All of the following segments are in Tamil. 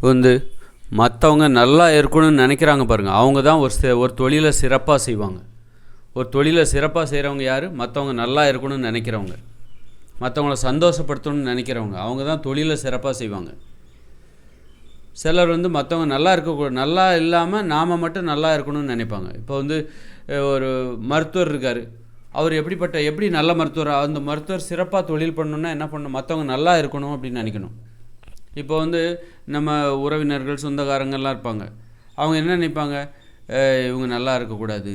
வந்து மற்றவங்க நல்லா இருக்கணும்னு நினைக்கிறாங்க பாருங்கள் அவங்க தான் ஒரு சி ஒரு தொழிலை சிறப்பாக செய்வாங்க. ஒரு தொழிலை சிறப்பாக செய்கிறவங்க யார்? மற்றவங்க நல்லா இருக்கணும்னு நினைக்கிறவங்க. மற்றவங்கள சந்தோஷப்படுத்தணும்னு நினைக்கிறவங்க. அவங்க தான் தொழிலை சிறப்பாக செய்வாங்க. சிலர் வந்து மற்றவங்க நல்லா இருக்க நல்லா இல்லாமல் நாம் மட்டும் நல்லா இருக்கணும்னு நினைப்பாங்க. இப்போ வந்து ஒரு மருத்துவர் இருக்கார். அவர் எப்படிப்பட்ட எப்படி நல்ல மருத்துவர்? அந்த மருத்துவர் சிறப்பாக தொழில் பண்ணணுன்னா என்ன பண்ணணும்? மற்றவங்க நல்லா இருக்கணும் அப்படின்னு நினைக்கணும். இப்போ வந்து நம்ம உறவினர்கள் சொந்தக்காரங்கள்லாம் இருப்பாங்க. அவங்க என்ன நினைப்பாங்க? இவங்க நல்லா இருக்கக்கூடாது.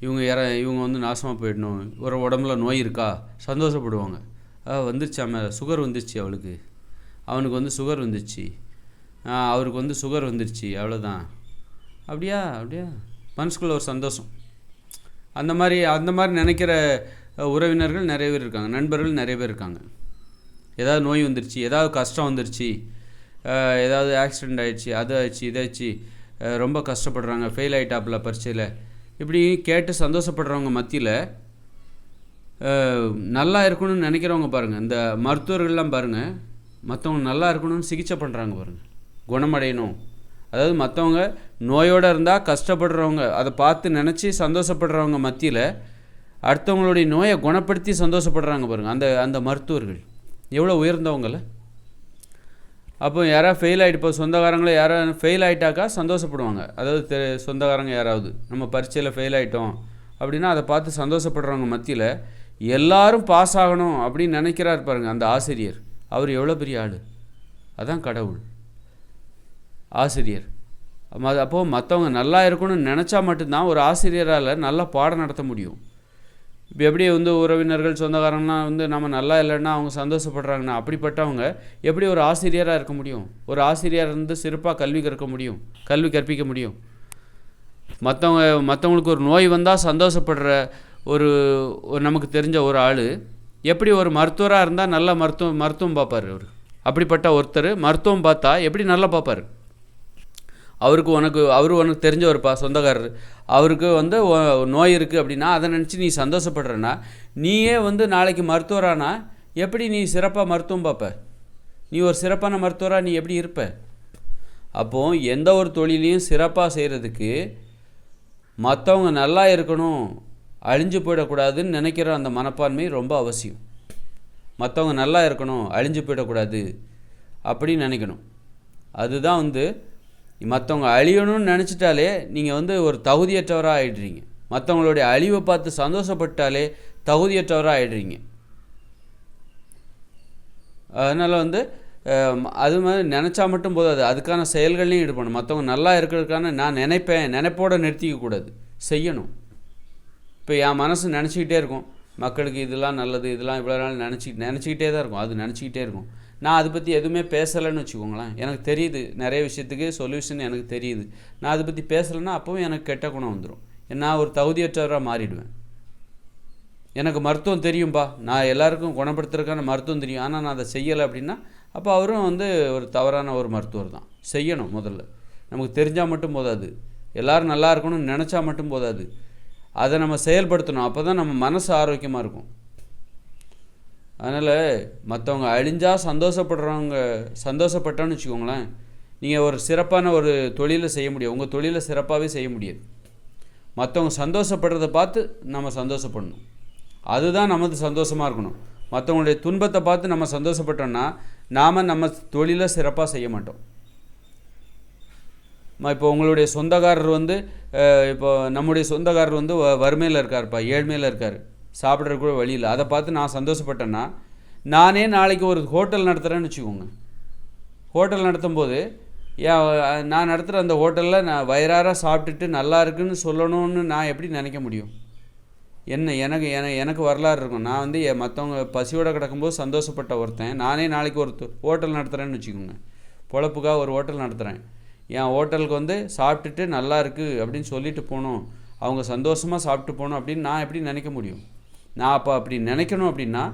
இவங்க இற இவங்க வந்து நாசமாக போயிடணும். ஒரு உடம்புல நோய் இருக்கா? சந்தோஷப்படுவாங்க. ஆ வந்துருச்சாம சுகர் வந்துருச்சு அவளுக்கு. அவனுக்கு வந்து சுகர் வந்துருச்சு. அவருக்கு வந்து சுகர் வந்துருச்சு. அவ்வளோதான் அப்படியா? அப்படியா? மனசுக்குள்ள ஒரு சந்தோஷம். அந்த மாதிரி அந்த மாதிரி நினைக்கிற உறவினர்கள் நிறைய பேர் இருக்காங்க. நண்பர்கள் நிறைய பேர் இருக்காங்க. ஏதாவது நோய் வந்துருச்சு ஏதாவது கஷ்டம் வந்துருச்சு ஏதாவது ஆக்சிடெண்ட் ஆயிடுச்சு அது ஆயிடுச்சு இதாச்சு ரொம்ப கஷ்டப்படுறாங்க ஃபெயில் ஆகிட்டாப்புல பரீட்சையில். இப்படி கேட்டு சந்தோஷப்படுறவங்க மத்தியில் நல்லா இருக்கணும்னு நினைக்கிறவங்க பாருங்கள் இந்த மருத்துவர்கள்லாம் பாருங்கள் மற்றவங்க நல்லா இருக்கணும்னு சிகிச்சை பண்ணுறாங்க பாருங்கள் குணமடையணும். அதாவது மற்றவங்க நோயோடு இருந்தால் கஷ்டப்படுறவங்க அதை பார்த்து நினச்சி சந்தோஷப்படுறவங்க மத்தியில் அடுத்தவங்களுடைய நோயை குணப்படுத்தி சந்தோஷப்படுறாங்க பாருங்கள் அந்த அந்த மருத்துவர்கள். எவ்வளோ உயர்ந்தவங்கள அப்போ யாராவது ஃபெயில் ஆகிட்டு இப்போ சொந்தக்காரங்களே யாராவது ஃபெயில் ஆகிட்டாக்கா சந்தோஷப்படுவாங்க. அதாவது தெ சொந்தக்காரங்க யாராவது நம்ம பரீட்சையில் ஃபெயில் ஆகிட்டோம் அப்படின்னா அதை பார்த்து சந்தோஷப்படுறவங்க மத்தியில் எல்லாரும் பாஸ் ஆகணும் அப்படின்னு நினைக்கிறார் பாருங்க அந்த ஆசிரியர். அவர் எவ்வளோ பெரிய ஆள்? அதான் கடவுள். ஆசிரியர். ம- அப்போது மற்றவங்க நல்லா இருக்கணும்னு நினச்சா மட்டும்தான் ஒரு ஆசிரியரால் நல்லா பாடம் நடத்த முடியும். இப்போ எப்படி வந்து உறவினர்கள் சொந்தக்காரங்களாம் வந்து நம்ம நல்லா இல்லைன்னா அவங்க சந்தோஷப்படுறாங்கன்னா அப்படிப்பட்டவங்க எப்படி ஒரு ஆசிரியராக இருக்க முடியும்? ஒரு ஆசிரியர் இருந்து சிறப்பாக கல்வி கற்க முடியும்? கல்வி கற்பிக்க முடியும்? மற்றவங்க மற்றவங்களுக்கு ஒரு நோய் வந்தால் சந்தோஷப்படுற ஒரு ஒரு நமக்கு தெரிஞ்ச ஒரு ஆள் எப்படி ஒரு மருத்துவராக இருந்தால் நல்ல மருத்துவம் மருத்துவம் பார்ப்பார் அவர். அப்படிப்பட்ட ஒருத்தர் மருத்துவம் பார்த்தா எப்படி நல்லா பார்ப்பார்? அவருக்கு உனக்கு அவர் உனக்கு தெரிஞ்ச ஒருப்பா சொந்தக்காரர். அவருக்கு வந்து நோய் இருக்குது அப்படின்னா அதை நினச்சி நீ சந்தோஷப்படுறேன்னா நீயே வந்து நாளைக்கு மருத்துவரானா எப்படி நீ சிறப்பாக மருத்துவம் பார்ப்ப நீ ஒரு சிறப்பான மருத்துவராக நீ எப்படி இருப்ப? அப்போது எந்த ஒரு தொழிலையும் சிறப்பாக செய்கிறதுக்கு மற்றவங்க நல்லா இருக்கணும் அழிஞ்சு போயிடக்கூடாதுன்னு நினைக்கிற அந்த மனப்பான்மை ரொம்ப அவசியம். மற்றவங்க நல்லா இருக்கணும் அழிஞ்சு போயிடக்கூடாது அப்படின்னு நினைக்கணும். அதுதான் வந்து மற்றவங்க அழியணும்னு நினச்சிட்டாலே நீங்கள் வந்து ஒரு தகுதியற்றவராக ஆகிடுறீங்க மற்றவங்களுடைய அழிவை பார்த்து சந்தோஷப்பட்டாலே தகுதியற்றவராக ஆகிடுறீங்க அதனால் வந்து அது மாதிரி நினச்சா மட்டும் போதாது. அதுக்கான செயல்கள்லையும் ஈடுபடணும். மற்றவங்க நல்லா இருக்கிறதுக்கான நான் நினைப்பேன். நினைப்போட நிறுத்திக்க கூடாது. செய்யணும். இப்போ என் மனசு நினச்சிக்கிட்டே இருக்கும். மக்களுக்கு இதெல்லாம் நல்லது இதெல்லாம் இவ்வளோ நாள் நினச்சி நினச்சிக்கிட்டே தான் இருக்கும். அது நினச்சிக்கிட்டே இருக்கும். நான் அதை பற்றி எதுவுமே பேசலைன்னு வச்சுக்கோங்களேன். எனக்கு தெரியுது நிறைய விஷயத்துக்கு சொல்யூஷன் எனக்கு தெரியுது. நான் அதை பற்றி பேசலைன்னா அப்போவும் எனக்கு கெட்ட குணம் வந்துடும் நான் ஒரு தகுதியற்றவராக மாறிடுவேன். எனக்கு மருத்துவம் தெரியும்பா. நான் எல்லாருக்கும் குணப்படுத்துறதுக்கான மருத்துவம் தெரியும். ஆனால் நான் அதை செய்யலை அப்படின்னா அப்போ அவரும் வந்து ஒரு தவறான ஒரு மருத்துவர் தான். செய்யணும் முதல்ல. நமக்கு தெரிஞ்சால் மட்டும் போதாது. எல்லோரும் நல்லா இருக்கணும்னு நினச்சா மட்டும் போதாது. அதை நம்ம செயல்படுத்தணும். அப்போ தான் நம்ம மனசு ஆரோக்கியமாக இருக்கும். அதனால் மற்றவங்க அழிஞ்சால் சந்தோஷப்படுறவங்க சந்தோஷப்பட்டோன்னு வச்சுக்கோங்களேன் நீங்கள் ஒரு சிறப்பான ஒரு தொழிலை செய்ய முடியும் உங்கள் தொழிலை சிறப்பாகவே செய்ய முடியாது. மற்றவங்க சந்தோஷப்படுறத பார்த்து நம்ம சந்தோஷப்படணும். அதுதான் நமது சந்தோஷமாக இருக்கணும். மற்றவங்களுடைய துன்பத்தை பார்த்து நம்ம சந்தோஷப்பட்டோம்னா நாம் நம்ம தொழிலை சிறப்பாக செய்ய மாட்டோம். இப்போ உங்களுடைய சொந்தக்காரர் வந்து இப்போ நம்முடைய சொந்தக்காரர் வந்து வ- வறுமையில் இருக்கார்ப்பா ஏழ்மையில் இருக்கார். சாப்பிட்ற கூட வழி இல்லை அதை பார்த்து நான் சந்தோஷப்பட்டேன்னா நானே நாளைக்கு ஒரு ஹோட்டல் நடத்துகிறேன்னு வச்சுக்கோங்க. ஹோட்டல் நடத்தும்போது ஏன் நான் நடத்துகிற அந்த ஹோட்டலில் நான் வயிறார சாப்பிட்டுட்டு நல்லா இருக்குன்னு சொல்லணும்னு நான் எப்படி நினைக்க முடியும்? என்ன எனக்கு என எனக்கு வரலாறு இருக்கும். நான் வந்து என் மற்றவங்க பசியோட கிடக்கும்போது சந்தோஷப்பட்ட ஒருத்தன். நானே நாளைக்கு ஒரு ஹோட்டல் நடத்துகிறேன்னு வச்சுக்கோங்க. பொழப்புக்காக ஒரு ஹோட்டல் நடத்துகிறேன் என் ஹோட்டலுக்கு வந்து சாப்பிட்டுட்டு நல்லா இருக்குது அப்படின்னு சொல்லிட்டு போகணும். அவங்க சந்தோஷமாக சாப்பிட்டு போகணும் அப்படின்னு நான் எப்படி நினைக்க முடியும்? நான் அப்போ அப்படி நினைக்கணும் அப்படின்னா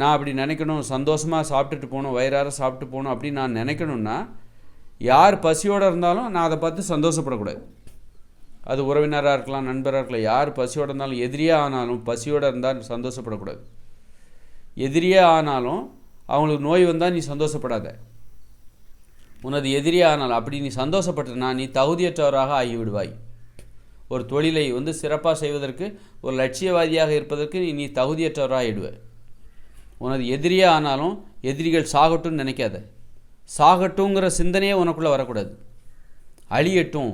நான் அப்படி நினைக்கணும் சந்தோஷமாக சாப்பிட்டுட்டு போகணும் வயிறார சாப்பிட்டு போகணும் அப்படின்னு நான் நினைக்கணும்னா யார் பசியோடு இருந்தாலும் நான் அதை பார்த்து சந்தோஷப்படக்கூடாது. அது உறவினராக இருக்கலாம் நண்பராக இருக்கலாம் யார் பசியோடு இருந்தாலும் எதிரியாக ஆனாலும் பசியோடு இருந்தால் சந்தோஷப்படக்கூடாது. எதிரியே ஆனாலும் அவங்களுக்கு நோய் வந்தால் நீ சந்தோஷப்படாத. உனது எதிரியானால் அப்படி நீ சந்தோஷப்பட்டனா நீ தகுதியற்றவராக ஆகிவிடுவாய். ஒரு தொழிலை வந்து சிறப்பாக செய்வதற்கு ஒரு லட்சியவாதியாக இருப்பதற்கு நீ நீ தகுதியற்றவராக ஆகிடுவ உனது எதிரியே ஆனாலும் எதிரிகள் சாகட்டும்னு நினைக்காத. சாகட்டுங்கிற சிந்தனையே உனக்குள்ளே வரக்கூடாது. அழியட்டும்.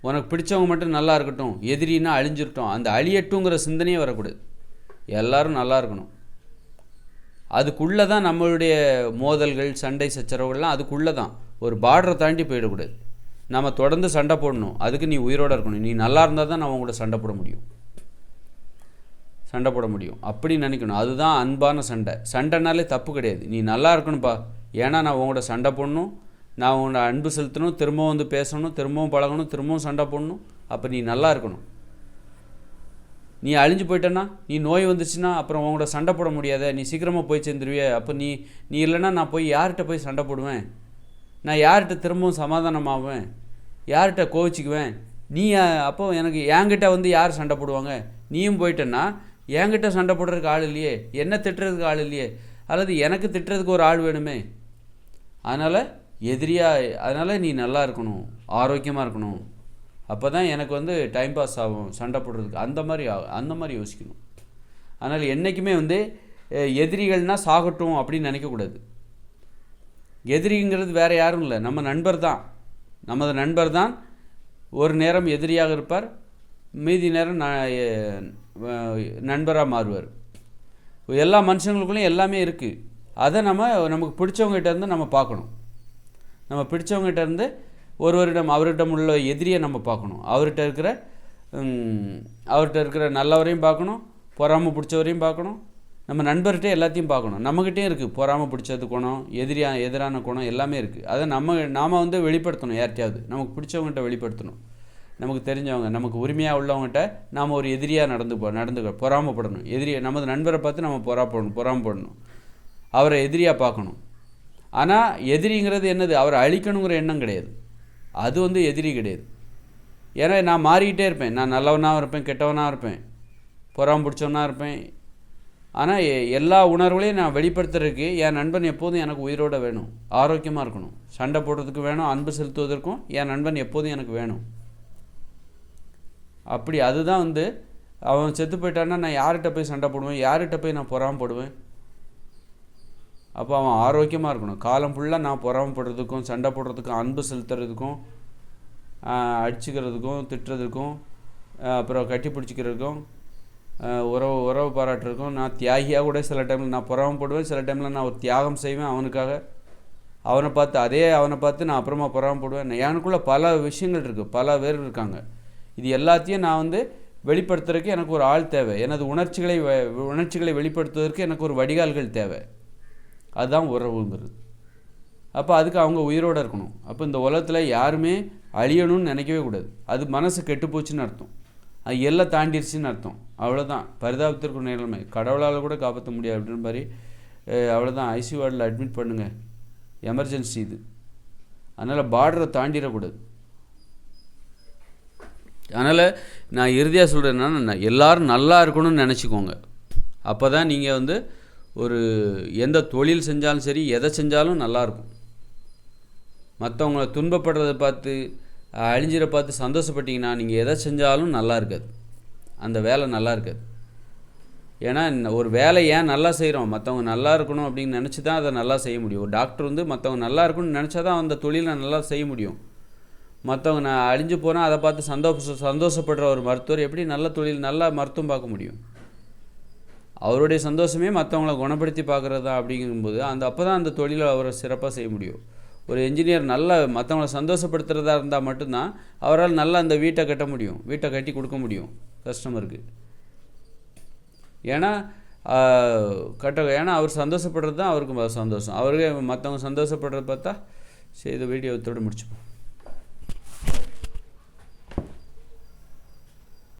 உனக்கு பிடிச்சவங்க மட்டும் நல்லா இருக்கட்டும். எதிரின்னா அழிஞ்சிரட்டும். அந்த அழியட்டுங்கிற சிந்தனையே வரக்கூடாது. எல்லாரும் நல்லா இருக்கணும். அதுக்குள்ளே தான் நம்மளுடைய மோதல்கள் சண்டை சச்சரவுகள்லாம் அதுக்குள்ளே தான் ஒரு பார்டரை தாண்டி போயிடக்கூடாது. நம்ம தொடர்ந்து சண்டை போடணும். அதுக்கு நீ உயிரோடு இருக்கணும். நீ நல்லா இருந்தால் தான் நான் கூட சண்டை போட முடியும். சண்டை போட முடியும். அப்படி நினைக்கணும். அதுதான் அன்பான சண்டை. சண்டைனாலே தப்பு கிடையாது. நீ நல்லா இருக்கணும்ப்பா ஏன்னா நான் உங்களோட சண்டை போடணும். நான் உன்னோட அன்பு செலுத்தணும். திரும்பவும் வந்து பேசணும். திரும்பவும் பழகணும். திரும்பவும் சண்டை போடணும். அப்போ நீ நல்லா இருக்கணும். நீ அழிஞ்சு போயிட்டேன்னா நீ நோய் வந்துச்சுன்னா அப்புறம் உங்களோட சண்டை போட முடியாத. நீ சீக்கிரமாக போய் சேர்ந்துருவிய. அப்போ நீ நீ இல்லைன்னா நான் போய் யார்கிட்ட போய் சண்டை போடுவேன்? நான் யார்கிட்ட திரும்பவும் சமாதானமாவேன்? யார்கிட்ட கோவிச்சிக்குவேன்? நீ அப்போ எனக்கு என்கிட்ட வந்து யார் சண்டை போடுவாங்க? நீயும் போயிட்டேன்னா என்கிட்ட சண்டை போடுறதுக்கு ஆள் இல்லையே. என்ன திட்டுறதுக்கு ஆள் இல்லையே. அல்லது எனக்கு திட்டுறதுக்கு ஒரு ஆள் வேணுமே. அதனால் எதிரியாக அதனால் நீ நல்லா இருக்கணும் ஆரோக்கியமாக இருக்கணும். அப்போ தான் எனக்கு வந்து டைம் பாஸ் ஆகும் சண்டை போடுறதுக்கு. அந்த மாதிரி அந்த மாதிரி யோசிக்கணும். அதனால் என்றைக்குமே வந்து எதிரிகள்னால் சாகட்டும் அப்படின்னு நினைக்கக்கூடாது. எதிரிங்கிறது வேறு யாரும் இல்லை. நம்ம நண்பர் தான். நமது நண்பர் தான் ஒரு நேரம் எதிரியாக இருப்பார். மீதி நேரம் நண்பராக மாறுவார். எல்லா மனுஷங்களுக்குள்ளேயும் எல்லாமே இருக்குது அதை நம்ம நமக்கு பிடிச்சவங்ககிட்ட இருந்து நம்ம பார்க்கணும். நம்ம பிடிச்சவங்ககிட்ட இருந்து ஒருவரிடம் அவரிடம் உள்ள எதிரியை நம்ம பார்க்கணும். அவர்கிட்ட இருக்கிற அவர்கிட்ட இருக்கிற நல்லவரையும் பார்க்கணும். பொறாமை பிடிச்சவரையும் பார்க்கணும். நம்ம நண்பர்கிட்ட எல்லாத்தையும் பார்க்கணும். நம்மகிட்டயும் இருக்குது பொறாமை பிடிச்சது குணம் எதிரியா எதிரான குணம் எல்லாமே இருக்குது அதை நம்ம நாம் வந்து வெளிப்படுத்தணும் யார்கிட்டயாவது. நமக்கு பிடிச்சவங்ககிட்ட வெளிப்படுத்தணும். நமக்கு தெரிஞ்சவங்க நமக்கு உரிமையாக உள்ளவங்ககிட்ட நாம் ஒரு எதிரியாக நடந்து போ நடந்து பொறாமப்படணும். எதிரியை நமது நண்பரை பார்த்து நம்ம பொறாப்படணும் பொறாமப்படணும். அவரை எதிரியாக பார்க்கணும். ஆனால் எதிரிங்கிறது என்னது? அவரை அழிக்கணுங்கிற எண்ணம் கிடையாது. அது வந்து எதிரி கிடையாது. ஏன்னா நான் மாறிக்கிட்டே இருப்பேன். நான் நல்லவனாகவும் இருப்பேன் கெட்டவனாக இருப்பேன். பொறாம பிடிச்சவனாக இருப்பேன். ஆனால் எல்லா உணர்வுகளையும் நான் வெளிப்படுத்துறதுக்கு என் நண்பன் எப்போதும் எனக்கு உயிரோட வேணும். ஆரோக்கியமாக இருக்கணும். சண்டை போடுறதுக்கு வேணும் அன்பு செலுத்துவதற்கும் என் நண்பன் எப்போதும் எனக்கு வேணும். அப்படி அதுதான் வந்து அவன் செத்து போயிட்டான்னா நான் யார்கிட்ட போய் சண்டை போடுவேன்? யார்கிட்ட போய் நான் பொறாமப்படுவேன் அப்போ அவன் ஆரோக்கியமாக இருக்கணும். காலம் ஃபுல்லாக நான் பொறாமப்படுறதுக்கும் சண்டை போடுறதுக்கும் அன்பு செலுத்துறதுக்கும் அடிச்சுக்கிறதுக்கும் திட்டுறதுக்கும் அப்புறம் கட்டி பிடிச்சிக்கிறதுக்கும் உறவு உறவு பாராட்டுறதுக்கும் நான் தியாகியாக கூட சில டைமில் நான் புறாமப்படுவேன். சில டைமில் நான் ஒரு தியாகம் செய்வேன் அவனுக்காக. அவனை பார்த்து அதே அவனை பார்த்து நான் அப்புறமா புறாமப்படுவேன். எனக்குள்ளே பல விஷயங்கள் இருக்குது பல பேர் இருக்காங்க. இது எல்லாத்தையும் நான் வந்து வெளிப்படுத்துறதுக்கு எனக்கு ஒரு ஆள் தேவை. எனது உணர்ச்சிகளை உணர்ச்சிகளை வெளிப்படுத்துவதற்கு எனக்கு ஒரு வடிகால்கள் தேவை. அதுதான் உறவுங்கிறது. அப்போ அதுக்கு அவங்க உயிரோடு இருக்கணும். அப்போ இந்த உலகத்தில் யாருமே அழியணும்னு நினைக்கவே கூடாது. அது மனசு கெட்டுப்போச்சுன்னு அர்த்தம். அது எல்லாம் தாண்டிருச்சுன்னு அர்த்தம். அவ்வளோதான் பரிதாபத்திற்கு நிலைமை கடவுளால் கூட காப்பாற்ற முடியாது அப்படின்ற மாதிரி அவ்வளோதான் ஐசி வார்டில் அட்மிட் பண்ணுங்கள் எமர்ஜென்சி இது. அதனால் பார்டரை தாண்டிடக்கூடாது. அதனால் நான் இறுதியாக சொல்கிறேன் என்னன்னா எல்லாரும் நல்லா இருக்கணும்னு நினச்சிக்கோங்க. அப்போ தான் நீங்கள் வந்து ஒரு எந்த தொழில் செஞ்சாலும் சரி எதை செஞ்சாலும் நல்லாயிருக்கும் மற்றவங்கள துன்பப்படுறதை பார்த்து அழிஞ்சிட பார்த்து சந்தோஷப்பட்டீங்கன்னா நீங்கள் எதை செஞ்சாலும் நல்லா இருக்காது. அந்த வேலை நல்லா இருக்காது. ஏன்னா ஒரு வேலை ஏன் நல்லா செய்கிறோம் மற்றவங்க நல்லா இருக்கணும் அப்படின்னு நினச்சி தான் அதை நல்லா செய்ய முடியும். ஒரு டாக்டர் வந்து மற்றவங்க நல்லா இருக்கணும்னு நினச்சா தான் அந்த தொழிலை நல்லா செய்ய முடியும். மற்றவங்க நான் அழிஞ்சு போனால் அதை பார்த்து சந்தோஷ சந்தோஷப்படுற ஒரு மருத்துவர் எப்படி நல்ல தொழில் நல்லா மருத்துவம் பார்க்க முடியும்? அவருடைய சந்தோஷமே மற்றவங்கள குணப்படுத்தி பார்க்குறதா அப்படிங்கும்போது அந்த அப்போ தான் அந்த தொழிலை அவரை சிறப்பாக செய்ய முடியும். ஒரு என்ஜினியர் நல்ல மற்றவங்கள சந்தோஷப்படுத்துறதா இருந்தால் மட்டும்தான் அவரால் நல்லா அந்த வீட்டை கட்ட முடியும். வீட்டை கட்டி கொடுக்க முடியும் கஸ்டமருக்கு ஏன்னா கட்ட ஏன்னா அவர் சந்தோஷப்படுறது தான் அவருக்கு சந்தோஷம். அவருக்கு மற்றவங்க சந்தோஷப்படுறத பார்த்தா சரி இந்த வீடியோ இதோட முடிச்சுப்போம்.